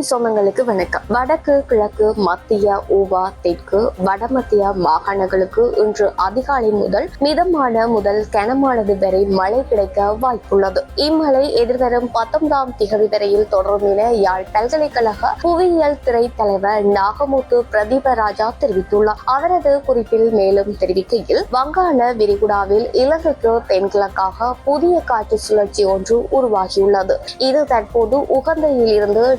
பிகேமி சொந்தங்களுக்கு வணக்கம். வடக்கு கிழக்கு மத்திய ஊவா தெற்கு வடமத்திய மாகாணங்களுக்கு இன்று அதிகாலை முதல் மிதமான முதல் கனமானது வரை மழை கிடைக்க வாய்ப்புள்ளது. இம்மழை எதிர்வரும் பத்தொன்பதாம் திகதி வரையில் தொடரும் என யாழ் பல்கலைக்கழக புவியியல் துறை தலைவர் நாகமுத்து பிரதீபராஜா தெரிவித்துள்ளார். அவரது குறிப்பில் மேலும் தெரிவிக்கையில் வங்காள விரிகுடாவில் இலங்கைக்கு தென்கிழக்காக புதிய காற்று சுழற்சி ஒன்று உருவாகியுள்ளது. இது தற்போது உகந்தையில் இருந்து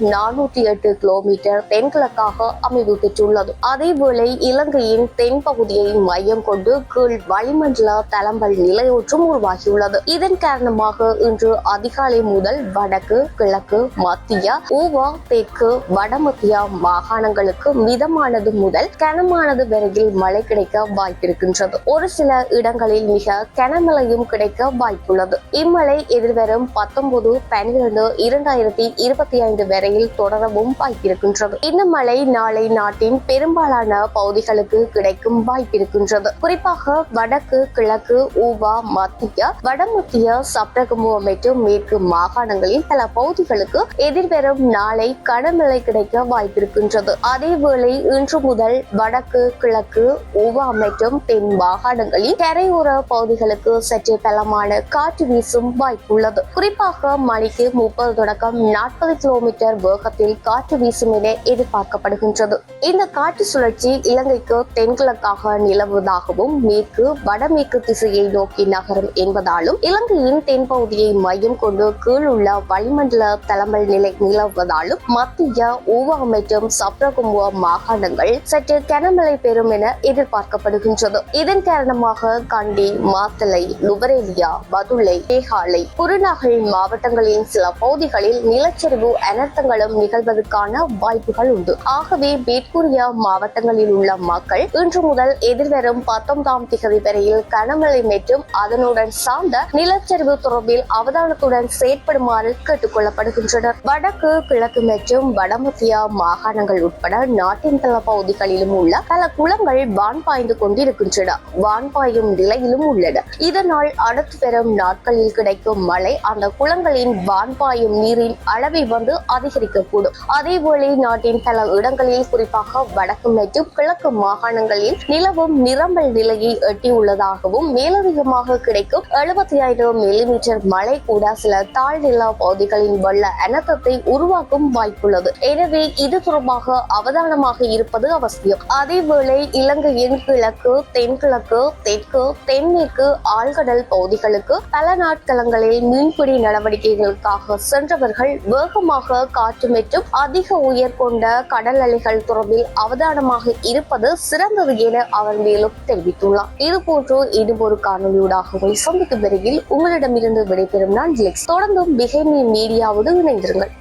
நூற்றி எட்டு கிலோமீட்டர் தென்கிழக்காக அமைவு பெற்றுள்ளது. அதேவேளை இலங்கையின் தென்பகுதியை மையம் கொண்டு கீழ் வளிமண்டல தளம்பல் நிலையொற்றும் உருவாகியுள்ளது. இதன் காரணமாக இன்று அதிகாலை முதல் வடக்கு கிழக்கு மத்திய ஊவா தெற்கு வடமத்திய மாகாணங்களுக்கு மிதமானது முதல் கனமானது வரையில் மழை கிடைக்க வாய்ப்பிருக்கின்றது. ஒரு சில இடங்களில் மிக கனமழையும் கிடைக்க வாய்ப்புள்ளது. இம்மழை எதிர்வரும் பத்தொன்பது பன்னிரண்டு இரண்டாயிரத்தி இருபத்தி ஐந்து வரையில் தொடரவும் வாய்ப்பிருக்கின்றது இந்த மழை நாளை நாட்டின் பெரும்பாலான பகுதிகளுக்கு கிடைக்கும் வாய்ப்பிருக்கின்றது. குறிப்பாக வடக்கு கிழக்கு ஊவா மத்திய வடமத்திய சப்ரகமு மற்றும் மேற்கு மாகாணங்களின் பல பகுதிகளுக்கு எதிர்வரும் நாளை கனமழை கிடைக்க வாய்ப்பிருக்கின்றது. அதேவேளை இன்று முதல் வடக்கு கிழக்கு ஊவா மற்றும் தென் மாகாணங்களில் கரையோர பகுதிகளுக்கு சற்று பலமான காற்று வீசும் வாய்ப்புள்ளது. குறிப்பாக மணிக்கு முப்பது தொடக்கம் நாற்பது கிலோமீட்டர் வேகத்தில் காற்று வீசும் என எதிர்பார்க்கப்படுகின்றது. இந்த காற்று சுழற்சி இலங்கைக்கு தென்கிழக்காக நிலவுவதாகவும் மேற்கு வடமேற்கு திசையை நோக்கி நகரும் என்பதாலும் இலங்கையின் தென்பகுதியை மையம் கொண்டு உள்ள வளிமண்டல தலைமை நிலை நிலவுவதாலும் மத்திய ஊவா மற்றும் சப்ரகுமுவா மாகாணங்கள் சற்று கனமழை பெறும் என எதிர்பார்க்கப்படுகின்றது. இதன் காரணமாக கண்டி மாத்தளை லுபரேலியா பதுளை மேகாலை குருநாகல் மாவட்டங்களின் சில பகுதிகளில் நிலச்சரிவு அனர்த்தங்களும் நிகழ்வதற்கான வாய்ப்புகள் உண்டு. ஆகவே மேற்கூறிய மாவட்டங்களில் உள்ள மக்கள் இன்று முதல் எதிர்வரும் பத்தொன்பதாம் திகதி வரையில் கனமழை மற்றும் அதனுடன் சார்ந்த நிலச்சரிவு தொடர்பில் அவதானத்துடன் செயற்படுமாறு கேட்டுக் கொள்ளப்படுகின்றனர். வடக்கு கிழக்கு மற்றும் வடமத்திய மாகாணங்கள் உட்பட நாட்டின் பல பகுதிகளிலும் உள்ள பல குளங்கள் வான் பாய்ந்து கொண்டிருக்கின்றன. வான் பாயும் நிலையிலும் உள்ளன. இதனால் அடுத்து வரும் நாட்களில் கிடைக்கும் மழை அந்த குளங்களின் வான் பாயும் நீரின் அளவை வந்து அதிகரிக்கக்கூடும். அதேவேளை நாட்டின் பல இடங்களில் குறிப்பாக வடக்கு மற்றும் கிழக்கு மாகாணங்களில் நிலவும் நிரம்பல் நிலையை எட்டியுள்ளதாகவும் மேலதிகமாக கிடைக்கும் எழுபத்தி ஐந்து மில்லிமீட்டர் மழை கூட சில தாழ்நில பகுதிகளின் வெள்ள அனர்த்தத்தை உருவாக்கும் வாய்ப்புள்ளது. எனவே இது தொடர்பாக அவதானமாக இருப்பது அவசியம். அதேவேளை இலங்கையின் கிழக்கு தென்கிழக்கு தெற்கு தென்மேற்கு ஆழ்கடல் பகுதிகளுக்கு பல நாட்களங்களில் மீன்பிடி நடவடிக்கைகளுக்காக சென்றவர்கள் வேகமாக காற்று மற்றும் அதிக உயர் கொண்ட கடல் அலைகள் தொடர்பில் அவதானமாக இருப்பது சிறந்தது என அவர் மேலும் தெரிவித்துள்ளார். இதுபோன்று இன்னும் ஒரு காணொலியூடாக உங்களை சந்திக்கும் விரைவில் உங்களிடமிருந்து விடைபெறும் நான் ஜிலெக்ஸ். தொடர்ந்தும் பிஹேமி மீடியாவோடு இணைந்திருங்கள்.